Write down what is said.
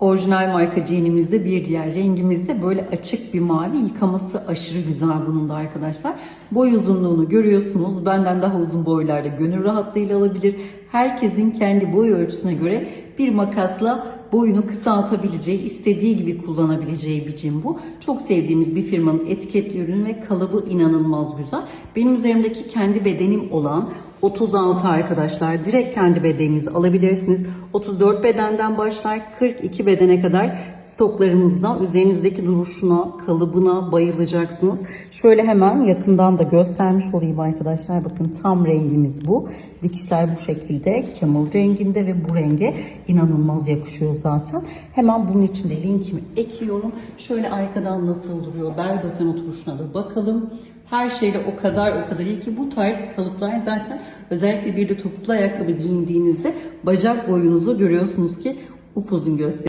Orijinal marka jeanimizde bir diğer rengimizde böyle açık bir mavi yıkaması aşırı güzel bunun da arkadaşlar. Boy uzunluğunu görüyorsunuz. Benden daha uzun boylarda gönül rahatlığıyla alabilir. Herkesin kendi boy ölçüsüne göre bir makasla boyunu kısaltabileceği, istediği gibi kullanabileceği bir cim bu. Çok sevdiğimiz bir firmanın etiketli ürünü ve kalıbı inanılmaz güzel. Benim üzerimdeki kendi bedenim olan 36 arkadaşlar. Direkt kendi bedeninizi alabilirsiniz. 34 bedenden başlar 42 bedene kadar stoklarımızda üzerinizdeki duruşuna, kalıbına bayılacaksınız. Şöyle hemen yakından da göstermiş olayım arkadaşlar. Bakın tam rengimiz bu. Dikişler bu şekilde. Camel renginde ve bu renge inanılmaz yakışıyor zaten. Hemen bunun için de linkimi ekliyorum. Şöyle arkadan nasıl duruyor bel basen oturuşuna da bakalım. Her şeyle o kadar o kadar iyi ki bu tarz kalıplar zaten özellikle bir de topuklu ayakkabı giyindiğinizde bacak boyunuzu görüyorsunuz ki upuzun gösteriyor.